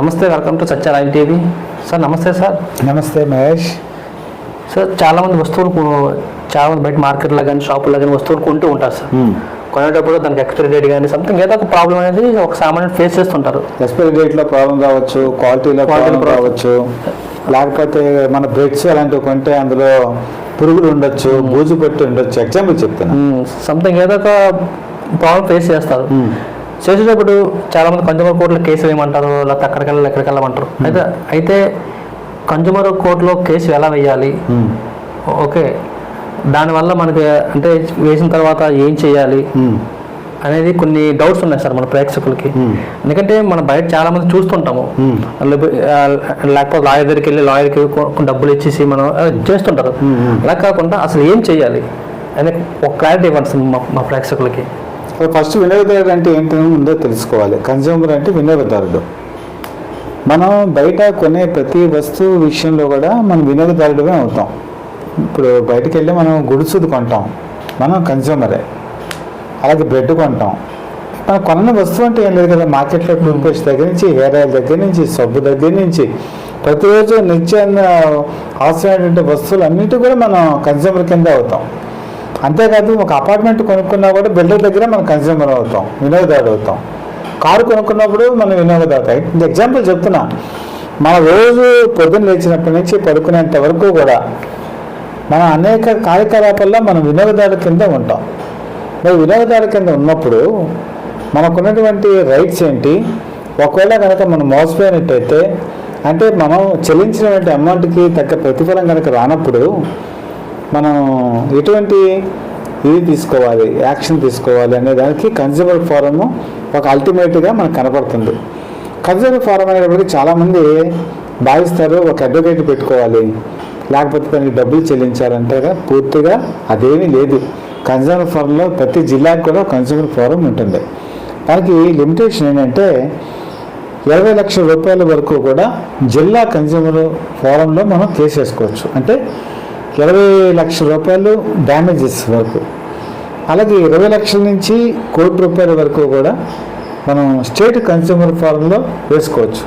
నమస్తే welcome to Satya live TV sir నమస్తే sir నమస్తే మహేష్. సార్ చాలామంది వస్తువులు కొ- చాలా మంది బయట మార్కెట్లో కానీ షాపుల్లో కానీ వస్తువులు కొంటూ ఉంటారు సార్ కొనేటప్పుడు దానికి ఎక్స్పైరీ డేట్ కానీ సంథింగ్ ఏదో ఒక ప్రాబ్లం అనేది ఒక సామాన్యుడు ఫేస్ చేస్తుంటారు. ఎక్స్పైరీ డేట్లో ప్రాబ్లం రావచ్చు క్వాలిటీలో ప్రాబ్లం. రావచ్చు లేకపోతే మన బ్రెడ్స్ అలాంటివి కొంటే అందులో పురుగులు ఉండొచ్చు బూజు పట్టి ఉండొచ్చు ఎగ్జాంపుల్ చెప్తాను సంథింగ్ ఏదో ఒక ప్రాబ్లం ఫేస్ చేస్తారు. చేసేటప్పుడు చాలా మంది కన్జ్యూమర్ కోర్టులో కేసు వేయమంటారు లేకపోతే అక్కడికి వెళ్ళాలి ఎక్కడికి వెళ్ళమంటారు అయితే అయితే కన్జ్యూమర్ కోర్టులో కేసు ఎలా వేయాలి? ఓకే. దానివల్ల మనకి అంటే వేసిన తర్వాత ఏం చేయాలి? అనేది కొన్ని డౌట్స్ ఉన్నాయి సార్ మన ప్రేక్షకులకి. ఎందుకంటే మనం బయట చాలా మంది చూస్తుంటాము లేకపోతే లాయర్ దగ్గరికి వెళ్ళి లాయర్కి కొన్ని డబ్బులు ఇచ్చేసి మనం చేస్తుంటారు. అలా కాకుండా అసలు ఏం చేయాలి? అనే ఒక క్లారిటీ ఇవ్వండి మా ప్రేక్షకులకి. ఫస్ట్ వినియోగదారుడు అంటే ఏంటో ముందే తెలుసుకోవాలి. కన్జ్యూమర్ అంటే వినియోగదారుడు మనం బయట కొనే ప్రతి వస్తువు విషయంలో కూడా మనం వినియోగదారుడమే అవుతాం. ఇప్పుడు బయటకు వెళ్ళి మనం గుడుసుది కొంటాం. మనం కన్జ్యూమరే అలాగే బ్రెడ్ కొంటాం. మనం కొన్న వస్తువు అంటే ఏం లేదు కదా మార్కెట్లో టూత్పేస్ట్ దగ్గర నుంచి హెయిర్ ఆయిల్ దగ్గర నుంచి సబ్బు దగ్గర నుంచి ప్రతిరోజు నిత్యాన్ని అవసరమైనటువంటి వస్తువులు అన్నిటి కూడా మనం కన్జ్యూమర్ కింద అవుతాం. అంతేకాదు ఒక అపార్ట్మెంట్ కొనుక్కున్నా కూడా బిల్డర్ దగ్గర మనం కన్స్యూమర్ అవుతాం వినియోగదారుడు అవుతాం. కారు కొనుక్కున్నప్పుడు మనం వినియోగదాత ఎగ్జాంపుల్ చెప్తున్నా. మన రోజు పొద్దున్న లేచినప్పటి నుంచి పడుకునేంత వరకు కూడా మన అనేక కార్యకలాపాల్లో మనం వినియోగదారుల కింద ఉంటాం. మరి వినియోగదారుల కింద ఉన్నప్పుడు మనకున్నటువంటి రైట్స్ ఏంటి? ఒకవేళ కనుక మనం మోసపోయినట్టయితే అంటే మనం చెల్లించినటువంటి అమౌంట్కి తగ్గ ప్రతిఫలం కనుక రానప్పుడు మనం ఎటువంటి ఇది తీసుకోవాలి యాక్షన్ తీసుకోవాలి అనే దానికి కన్జ్యూమర్ ఫోరము ఒక అల్టిమేట్గా మనకు కనపడుతుంది. కన్జ్యూమర్ ఫోరం అనేటప్పటికి చాలామంది భావిస్తారు ఒక అడ్వకేట్ పెట్టుకోవాలి. లేకపోతే దానికి డబ్బులు చెల్లించాలంటే పూర్తిగా అదేమీ లేదు. కన్జ్యూమర్ ఫోరంలో ప్రతి జిల్లాకు కూడా కన్జ్యూమర్ ఫోరం ఉంటుంది. దానికి లిమిటేషన్ ఏంటంటే ఇరవై లక్షల రూపాయల వరకు కూడా జిల్లా కన్జ్యూమర్ ఫోరంలో మనం కేసు వేసుకోవచ్చు. అంటే ఇరవై లక్షల రూపాయలు డ్యామేజెస్ వరకు. అలాగే ఇరవై లక్షల నుంచి కోటి రూపాయల వరకు కూడా మనం స్టేట్ కన్స్యూమర్ ఫారంలో వేసుకోవచ్చు.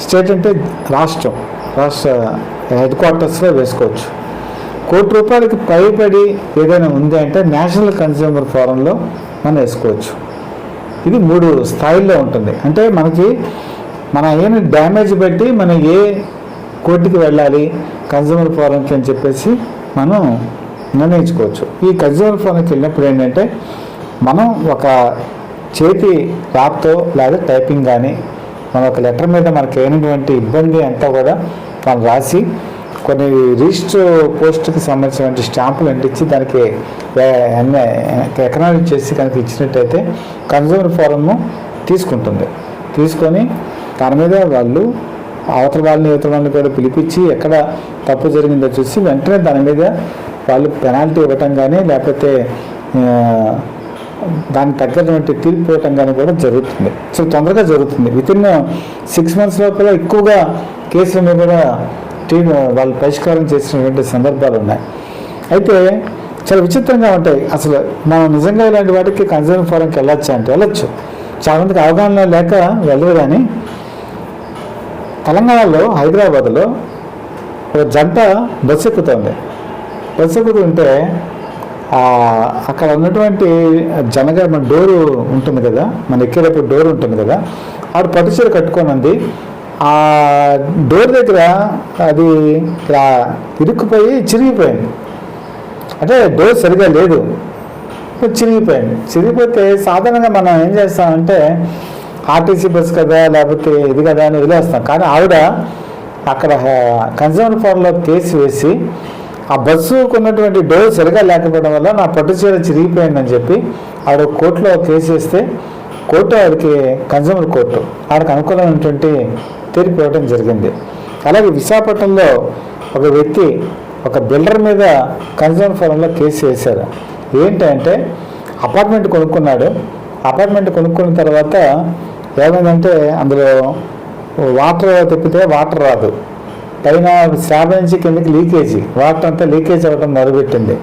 స్టేట్ అంటే రాష్ట్రం రాష్ట్ర హెడ్ క్వార్టర్స్లో వేసుకోవచ్చు. కోటి రూపాయలకి పైబడి ఏదైనా ఉంది అంటే నేషనల్ కన్స్యూమర్ ఫారంలో మనం వేసుకోవచ్చు. ఇది మూడు స్థాయిల్లో ఉంటుంది. అంటే మనకి మన అయిన డ్యామేజ్ బట్టి మనం ఏ కోర్టుకి వెళ్ళాలి కన్జ్యూమర్ ఫోరంకి అని చెప్పేసి మనం నిర్ణయించుకోవచ్చు. ఈ కన్జ్యూమర్ ఫోరంకి వెళ్ళినప్పుడు ఏంటంటే మనం ఒక చేతి రాప్తో లేదా టైపింగ్ కానీ మన ఒక లెటర్ మీద మనకి అయినటువంటి ఇబ్బంది అంతా కూడా మనం రాసి కొన్ని రిజిస్టర్ పోస్ట్కి సంబంధించినటువంటి స్టాంపులు అంటించి దానికి ఎకనామిక్ చేసి కనుక ఇచ్చినట్టయితే కన్జ్యూమర్ ఫోరము తీసుకుంటుంది. తీసుకొని దాని మీద వాళ్ళు అవతల వాళ్ళని ఇవతల వాళ్ళని కూడా పిలిపించి ఎక్కడ తప్పు జరిగిందో చూసి వెంటనే దాని మీద వాళ్ళు పెనాల్టీ ఇవ్వటం కానీ లేకపోతే దానికి తగ్గటువంటి తీర్పు ఇవ్వటం కానీ కూడా జరుగుతుంది. సో తొందరగా జరుగుతుంది. వితిన్ సిక్స్ మంత్స్ లోపల ఎక్కువగా కేసులను కూడా టీం వాళ్ళు పరిష్కారం చేసినటువంటి సందర్భాలు ఉన్నాయి. అయితే చాలా విచిత్రంగా ఉంటాయి. అసలు మనం నిజంగా ఇలాంటి వాటికి కన్సర్న్ ఫోరంకి వెళ్ళొచ్చు అంటే వెళ్ళొచ్చు. చాలా మందికి అవగాహన లేక వెళ్ళరు కానీ తెలంగాణలో హైదరాబాద్లో ఒక జంట బస్సు ఎక్కుతుంది బస్సు ఎక్కుతుంటే అక్కడ ఉన్నటువంటి జనగా మన డోరు ఉంటుంది కదా మన ఎక్కేటప్పుడు డోర్ ఉంటుంది కదా ఆడు పట్టుచీర కట్టుకోనుంది ఆ డోర్ దగ్గర అది ఇలా ఇరుక్కుపోయి చిరిగిపోయింది. అంటే డోర్ సరిగా లేదు. చిరిగిపోయింది. చిరిగిపోతే సాధారణంగా మనం ఏం చేస్తామంటే ఆర్టీసీ బస్ కదా లేకపోతే ఇది కదా అని వదిలేస్తాం. కానీ ఆవిడ అక్కడ కన్జ్యూమర్ ఫోన్లో కేసు వేసి ఆ బస్సుకు ఉన్నటువంటి డోర్ సరిగా లేకపోవడం వల్ల నా పట్టు చీర చిరిగిపోయిందని చెప్పి ఆవిడ కోర్టులో కేసు వేస్తే కోర్టు ఆవిడకి కన్జ్యూమర్ కోర్టు ఆవిడకి అనుకూలమైనటువంటి తీర్పు ఇవ్వడం జరిగింది. అలాగే విశాఖపట్నంలో ఒక వ్యక్తి ఒక బిల్డర్ మీద కన్జ్యూమర్ ఫోరంలో కేసు వేశారు. ఏంటంటే అపార్ట్మెంట్ కొనుక్కున్నాడు. అపార్ట్మెంట్ కొనుక్కున్న తర్వాత ఏమైందంటే అందులో వాటర్ తిప్పితే వాటర్ రాదు. పైన స్లాబ్ నుంచి కిందకి లీకేజీ. వాటర్ అంతా లీకేజ్ అవ్వడం మొదలుపెట్టింది.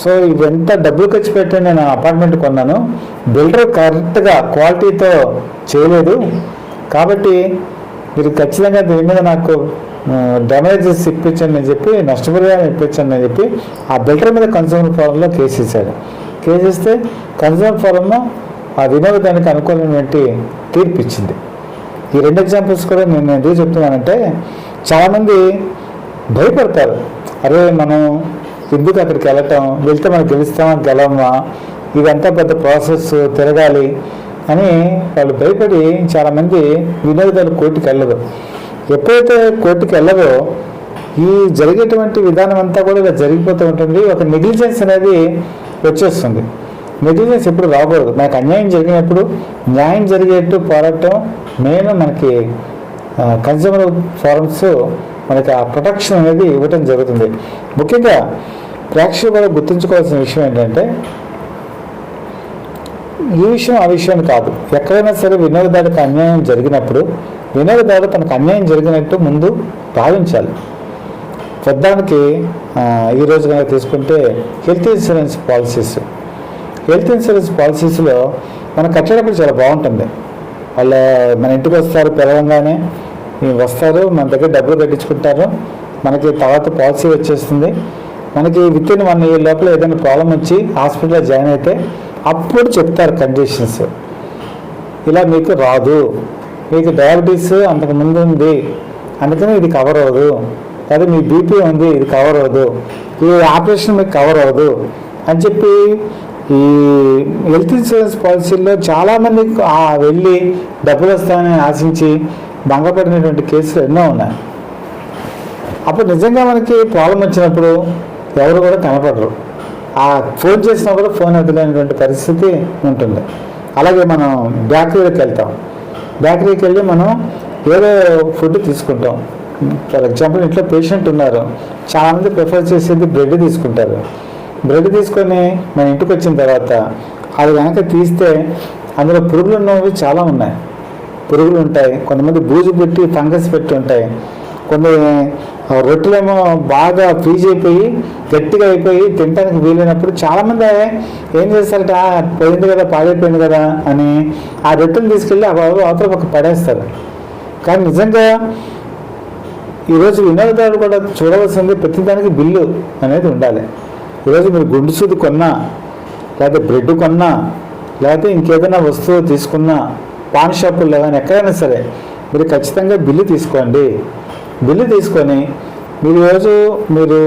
సో ఇవంతా డబ్బులు ఖర్చు పెట్టి నేను అపార్ట్మెంట్ కొన్నాను. బిల్డర్ కరెక్ట్గా క్వాలిటీతో చేయలేదు. కాబట్టి మీరు ఖచ్చితంగా దీని మీద నాకు డ్యామేజెస్ ఇప్పించండి అని చెప్పి నష్టపరిహారం ఇప్పించండి అని చెప్పి ఆ బిల్డర్ మీద కన్సూమర్ ఫోరంలో కేసు ఇచ్చాడు కేసు ఇస్తే కన్సూమర్ ఫోరంలో ఆ వినియోగదానికి అనుకూలమైనటువంటి తీర్పు ఇచ్చింది. ఈ రెండు ఎగ్జాంపుల్స్ కూడా నేను ఎందుకు చెప్తున్నానంటే చాలామంది భయపడతారు. అరే మనం ఎందుకు అక్కడికి వెళ్ళటం? వెళ్తే మనం గెలుస్తామా? గెలవమా? ఇదంతా పెద్ద ప్రాసెస్ తిరగాలి అని వాళ్ళు భయపడి చాలామంది వినోదాలు కోర్టుకి వెళ్ళరు. ఎప్పుడైతే కోర్టుకు వెళ్ళదో ఈ జరిగేటువంటి విధానం అంతా కూడా ఇలా జరిగిపోతూ ఉంటుంది. ఒక నెగ్లిజెన్స్ అనేది వచ్చేస్తుంది. నెగ్లిజెన్స్ ఎప్పుడు రాకూడదు. మనకు అన్యాయం జరిగినప్పుడు న్యాయం జరిగేట్టు పోరాటం మెయిన్ మనకి కన్స్యూమర్ ఫారమ్స్ మనకి ఆ ప్రొటెక్షన్ అనేది ఇవ్వటం జరుగుతుంది. ముఖ్యంగా ప్రేక్షకులు కూడా గుర్తుంచుకోవాల్సిన విషయం ఏంటంటే ఈ విషయం ఆ విషయం కాదు. ఎక్కడైనా సరే వినియోగదారులకు అన్యాయం జరిగినప్పుడు వినియోగదారుడు తనకు అన్యాయం జరిగినట్టు ముందు భావించాలి. పెద్దానికి ఈ కనుక తీసుకుంటే health insurance policies. Health insurance పాలసీస్లో మనం కట్టేటప్పుడు చాలా బాగుంటుంది. వాళ్ళ మన ఇంటికి వస్తారు పిలవంగానే వస్తారు మన దగ్గర డబ్బులు కట్టించుకుంటారు. మనకి తర్వాత పాలసీ వచ్చేస్తుంది. మనకి విత్ ఇన్ వన్ ఇయర్ లోపల ఏదైనా ప్రాబ్లం వచ్చి హాస్పిటల్లో జాయిన్ అయితే అప్పుడు చెప్తారు కండిషన్స్. ఇలా మీకు రాదు. మీకు డయాబెటీస్ అంతకు ముందు ఉంది. అందుకని ఇది కవర్ అవ్వదు. అదే మీ బీపీ ఉంది ఇది కవర్ అవ్వదు. ఈ ఆపరేషన్ మీకు కవర్ అవ్వదు. అని చెప్పి ఈ హెల్త్ ఇన్సూరెన్స్ పాలసీల్లో చాలామంది వెళ్ళి డబ్బులు వస్తాయని ఆశించి భంగపడినటువంటి కేసులు ఎన్నో ఉన్నాయి. అప్పుడు నిజంగా మనకి ప్రాబ్లం వచ్చినప్పుడు ఎవరు కూడా కనపడరు. ఆ ఫోన్ చేసినా కూడా ఫోన్ ఎత్తలేనటువంటి పరిస్థితి ఉంటుంది. అలాగే మనం బేకరీకి వెళ్తాం. బేకరీకి వెళ్ళి మనం ఏదో ఫుడ్ తీసుకుంటాం. ఫర్ ఎగ్జాంపుల్ ఇంట్లో పేషెంట్ ఉన్నారు. చాలామంది ప్రిఫర్ చేసేది బ్రెడ్ తీసుకుంటారు. బ్రెడ్ తీసుకొని మన ఇంటికి వచ్చిన తర్వాత అది కనుక తీస్తే అందులో పురుగులు ఉన్నవి చాలా ఉన్నాయి. పురుగులు ఉంటాయి. కొంతమంది బూజు పెట్టి ఫంగస్ పెట్టి ఉంటాయి. కొన్ని ఆ, రొట్టెలేమో బాగా ఫ్రీజ్ అయిపోయి గట్టిగా అయిపోయి తినడానికి వీలైనప్పుడు చాలామంది ఏం చేస్తారట "ఆ, పోయింది కదా పాడైపోయింది కదా అని ఆ రొట్టెలు తీసుకెళ్ళి ఆ బాబు అవతల పక్క పడేస్తారు. కానీ నిజంగా ఈరోజు వినియోగదారుడు కూడా చూడవలసింది ప్రతిదానికి బిల్లు అనేది ఉండాలి. ఈరోజు మీరు గుండు సూది కొన్నా లేకపోతే బ్రెడ్ కొన్నా లేకపోతే ఇంకేదైనా వస్తువు తీసుకున్నా పాన్ షాపుల్లో కానీ ఎక్కడైనా సరే మీరు ఖచ్చితంగా బిల్లు తీసుకోండి. బిల్లు తీసుకొని మీరు ఈరోజు మీరు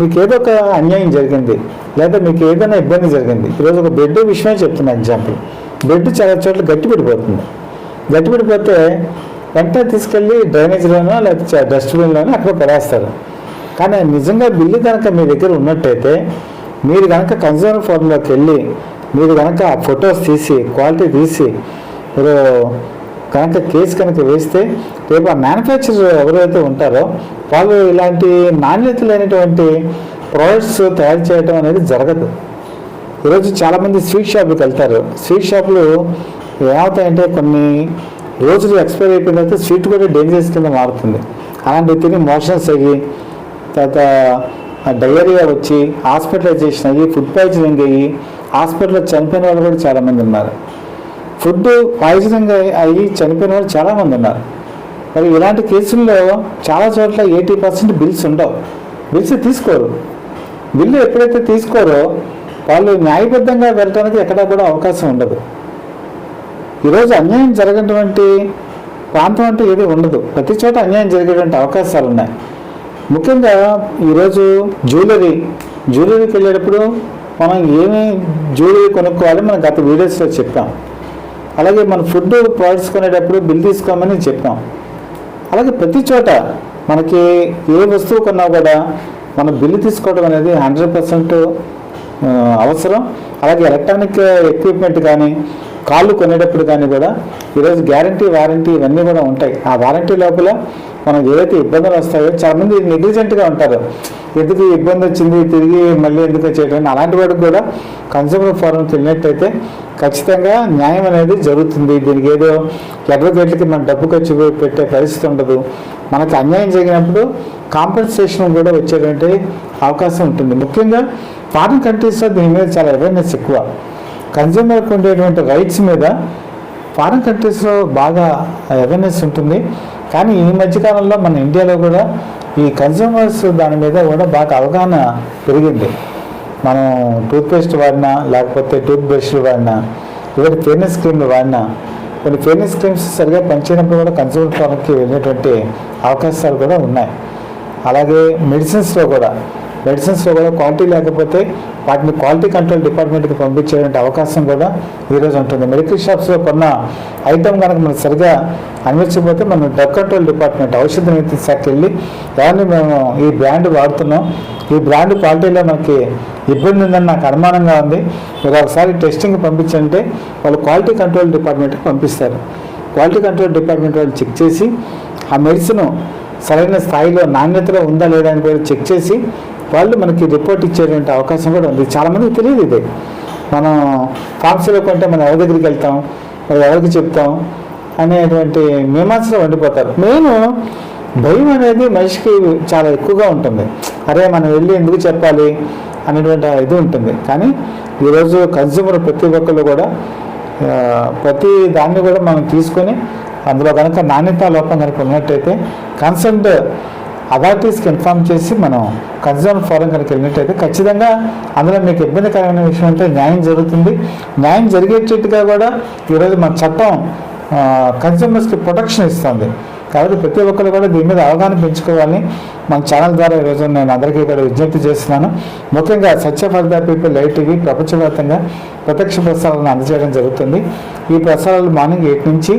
మీకు ఏదో ఒక అన్యాయం జరిగింది లేదా మీకు ఏదైనా ఇబ్బంది జరిగింది ఈరోజు ఒక బెడ్ విషయమే చెప్తున్నా ఎగ్జాంపుల్. బెడ్ చాలా చోట్ల గట్టి పడిపోతుంది గట్టి పడిపోతే వెంటనే తీసుకెళ్ళి డ్రైనేజ్లోనో లేకపోతే డస్ట్బిన్లోనో అక్కడ పడేస్తారు. కానీ నిజంగా బిల్లు కనుక మీ దగ్గర ఉన్నట్టయితే మీరు కనుక కన్జ్యూమర్ ఫోరంలోకి వెళ్ళి మీరు కనుక ఆ ఫొటోస్ తీసి క్వాలిటీ తీసి మీరు కనుక కేసు కనుక వేస్తే రేపు ఆ మ్యానుఫ్యాక్చరర్ ఎవరైతే ఉంటారో వాళ్ళు ఇలాంటి నాణ్యత లేనటువంటి ప్రోడక్ట్స్ తయారు చేయడం అనేది జరగదు. ఈరోజు చాలామంది స్వీట్ షాపులకు వెళ్తారు. స్వీట్ షాపులు ఏమవుతాయంటే కొన్ని రోజులు ఎక్స్పైర్ అయిపోయిన తర్వాత స్వీట్ కూడా డేంజరస్ కింద మారుతుంది. అలాంటి తిని మోషన్స్ అయ్యి తర్వాత డయేరియా వచ్చి హాస్పిటలైజేషన్ అయ్యి ఫుడ్ పాయిజనింగ్ అయ్యి హాస్పిటల్లో చనిపోయిన వాళ్ళు కూడా చాలామంది ఉన్నారు. ఫుడ్ పాయిజనింగ్ అయ్యి చనిపోయిన వాళ్ళు చాలామంది ఉన్నారు. మరి ఇలాంటి కేసుల్లో చాలా చోట్ల ఎయిటీ పర్సెంట్ బిల్స్ ఉండవు. బిల్స్ తీసుకోరు. బిల్లు ఎప్పుడైతే తీసుకోరో వాళ్ళు న్యాయబద్ధంగా వెళ్ళడానికి ఎక్కడా కూడా అవకాశం ఉండదు. ఈరోజు అన్యాయం జరగటువంటి ప్రాంతం అంటూ ఏది ఉండదు. ప్రతి చోట అన్యాయం జరిగేటువంటి అవకాశాలు ఉన్నాయి ముఖ్యంగా ఈరోజు జ్యువెలరీ. జ్యువెలరీకి వెళ్ళేటప్పుడు మనం ఏమి జ్యువెలరీ కొనుక్కోవాలి? మనం గత వీడియోస్లో చెప్పాం. అలాగే మన ఫుడ్ ప్రొడక్ట్స్ కొనేటప్పుడు బిల్ తీసుకోమని చెప్పాం. అలాగే ప్రతి చోట మనకి ఏ వస్తువు కొన్నా కూడా మనం బిల్లు తీసుకోవడం అనేది హండ్రెడ్ పర్సెంట్ అవసరం. అలాగే ఎలక్ట్రానిక్ ఎక్విప్మెంట్ కానీ కాళ్ళు కొనేటప్పుడు కానీ కూడా ఈరోజు గ్యారంటీ వారంటీ ఇవన్నీ కూడా ఉంటాయి. ఆ వారంటీ లోపల మనకు ఏదైతే ఇబ్బందులు వస్తాయో చాలామంది నెగ్లిజెంట్గా ఉంటారు. ఎందుకు ఇబ్బంది వచ్చింది? తిరిగి మళ్ళీ ఎందుకు చేయడం అలాంటి వాడికి కూడా కన్సూమర్ ఫోరం వెళ్ళినట్టయితే ఖచ్చితంగా న్యాయం అనేది జరుగుతుంది. దీనికి ఏదో అడ్వకేట్లకి మన డబ్బు ఖర్చు పెట్టే పరిస్థితి ఉండదు. మనకు అన్యాయం జరిగినప్పుడు కాంపెన్సేషన్ కూడా వచ్చేటువంటి అవకాశం ఉంటుంది. ముఖ్యంగా ఫారిన్ కంట్రీస్లో దీని మీద చాలా అవేర్నెస్ ఎక్కువ. కన్జ్యూమర్కి ఉండేటువంటి రైట్స్ మీద ఫారిన్ కంట్రీస్లో బాగా అవేర్నెస్ ఉంటుంది. కానీ ఈ మధ్యకాలంలో మన ఇండియాలో కూడా ఈ కన్జ్యూమర్స్ దాని మీద కూడా బాగా అవగాహన పెరిగింది. మనం టూత్పేస్ట్ వాడినా లేకపోతే టూత్బ్రష్లు వాడినా లేదా ఫేర్నెస్ క్రీమ్లు వాడినా కొన్ని ఫేర్నెస్ క్రీమ్స్ సరిగా పనిచేయనప్పుడు కూడా కన్జ్యూమర్ ఫార్మ్కి వెళ్ళేటువంటి అవకాశాలు కూడా ఉన్నాయి. అలాగే మెడిసిన్స్లో కూడా మెడిసిన్స్లో కూడా క్వాలిటీ లేకపోతే వాటిని క్వాలిటీ కంట్రోల్ డిపార్ట్మెంట్కి పంపించేటువంటి అవకాశం కూడా ఈరోజు ఉంటుంది. మెడికల్ షాప్స్లో కొన్న ఐటెం కనుక మనకు సరిగా అందించకపోతే మనం డ్రగ్ కంట్రోల్ డిపార్ట్మెంట్ ఔషధ నియంత్రణ శాఖకి వెళ్ళి ఎవరిని మేము ఈ బ్రాండ్ వాడుతున్నాం. ఈ బ్రాండ్ క్వాలిటీలో మనకి ఇబ్బంది ఉందని నాకు అనుమానంగా ఉంది. మీరు ఒకసారి టెస్టింగ్ పంపించంటే వాళ్ళు క్వాలిటీ కంట్రోల్ డిపార్ట్మెంట్కి పంపిస్తారు. క్వాలిటీ కంట్రోల్ డిపార్ట్మెంట్ వాళ్ళు చెక్ చేసి ఆ మెడిసిన్ సరైన స్థాయిలో నాణ్యతలో ఉందా లేదా అని కూడా చెక్ చేసి వాళ్ళు మనకి రిపోర్ట్ ఇచ్చేటువంటి అవకాశం కూడా ఉంది. చాలామందికి తెలియదు ఇది. మనం ఫార్మసీలో కొంటే మనం ఎవరి దగ్గరికి వెళ్తాం? మరి ఎవరికి చెప్తాం? అనేటువంటి మీమాంసలో వండిపోతారు నేను భయం అనేది మనిషికి చాలా ఎక్కువగా ఉంటుంది. అరే మనం వెళ్ళి ఎందుకు చెప్పాలి? అనేటువంటి ఇది ఉంటుంది. కానీ ఈరోజు కన్జ్యూమర్ ప్రతి ఒక్కళ్ళు కూడా ప్రతి దాన్ని కూడా మనం తీసుకొని అందులో కనుక నాణ్యత లోపం కనుక ఉన్నట్టయితే కన్సల్ట్ అథారిటీస్కి ఇన్ఫామ్ చేసి మనం కన్సర్న్ ఫోరం కనుక వెళ్ళినట్టయితే ఖచ్చితంగా అందులో మీకు ఇబ్బందికరమైన విషయం అంటే న్యాయం జరుగుతుంది. న్యాయం జరిగేటట్టుగా కూడా ఈరోజు మన చట్టం కన్జ్యూమర్స్కి ప్రొటెక్షన్ ఇస్తుంది. కాబట్టి ప్రతి ఒక్కరు కూడా దీని మీద అవగాహన పెంచుకోవాలని మన ఛానల్ ద్వారా ఈరోజు నేను అందరికీ ఇక్కడ విజ్ఞప్తి చేస్తున్నాను. ముఖ్యంగా Satya for the people live TV ప్రపంచవ్యాప్తంగా ప్రత్యక్ష ప్రసారాలను అందజేయడం జరుగుతుంది. ఈ ప్రసారాలు మార్నింగ్ ఎయిట్ నుంచి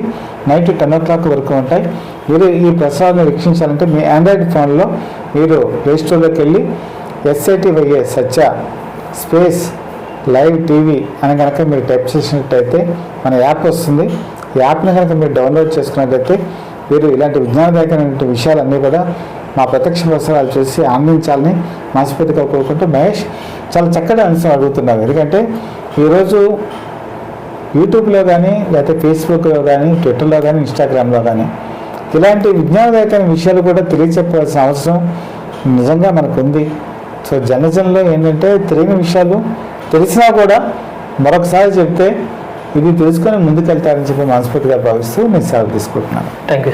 నైట్ టెన్ ఓ క్లాక్ వరకు ఉంటాయి. మీరు ఈ ప్రసారాలను వీక్షించాలంటే మీ ఆండ్రాయిడ్ ఫోన్లో మీరు ప్లేస్టోర్లోకి వెళ్ళి SIT YA Satya space live TV అని కనుక మీరు టైప్ చేసినట్టయితే మన యాప్ వస్తుంది. యాప్ని కనుక మీరు డౌన్లోడ్ చేసుకున్నట్టయితే వీరు ఇలాంటి విజ్ఞానదాయకమైన విషయాలన్నీ కూడా మా ప్రత్యక్ష ప్రసారాలు చూసి ఆనందించాలని మనస్ఫూర్తిగా కోరుకుంటూ మహేష్ చాలా చక్కటి అంశం అడుగుతున్నారు. ఎందుకంటే ఈరోజు యూట్యూబ్లో కానీ లేకపోతే ఫేస్బుక్లో కానీ ట్విట్టర్లో కానీ ఇన్స్టాగ్రామ్లో కానీ ఇలాంటి విజ్ఞానదాయకమైన విషయాలు కూడా తెలియచెప్పాల్సిన అవసరం నిజంగా మనకు ఉంది సో జనజనలో ఏంటంటే తెలియని విషయాలు తెలిసినా కూడా మరొకసారి చెప్తే ఇది తెలుసుకొని ముందుకెళ్తారని చెప్పి మనస్ఫూర్తిగా భావిస్తూ నేను సెలవు తీసుకుంటున్నాను. Thank you